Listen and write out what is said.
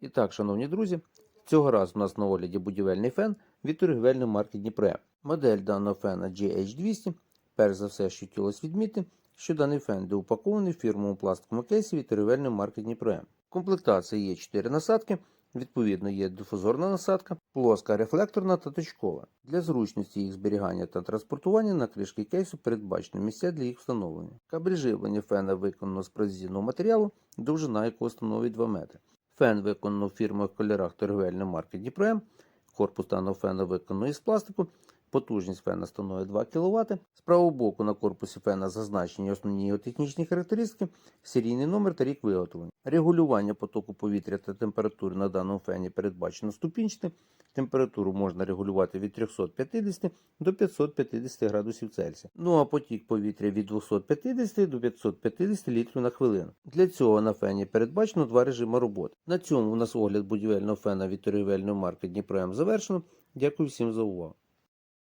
І так, шановні друзі, цього разу у нас на огляді будівельний фен від торгівельної марки Дніпре. Модель даного фена GH200. Перш за все, що хотілося відмітити, що даний фен де упакований в фірмовому пластиковому кейсі від торгівельної марки Дніпре. В комплектації є 4 насадки, відповідно є дифузорна насадка, плоска рефлекторна та точкова. Для зручності їх зберігання та транспортування на кришки кейсу передбачено місця для їх встановлення. Кабель живлення фена виконано з прорезинного матеріалу, довжина якого становить 2 метри. Фен виконано в фірмових кольорах торговельної марки Дніпре. Корпус даного фена виконано із пластику. Потужність фена становить 2 кВт. З правого боку на корпусі фена зазначені основні його технічні характеристики, серійний номер та рік виготовлення. Регулювання потоку повітря та температури на даному фені передбачено ступінчатим. Температуру можна регулювати від 350 до 550 градусів Цельсія. Ну а потік повітря від 250 до 550 літрів на хвилину. Для цього на фені передбачено два режими роботи. На цьому у нас огляд будівельного фена від торгівельної марки Дніпро М завершено. Дякую всім за увагу.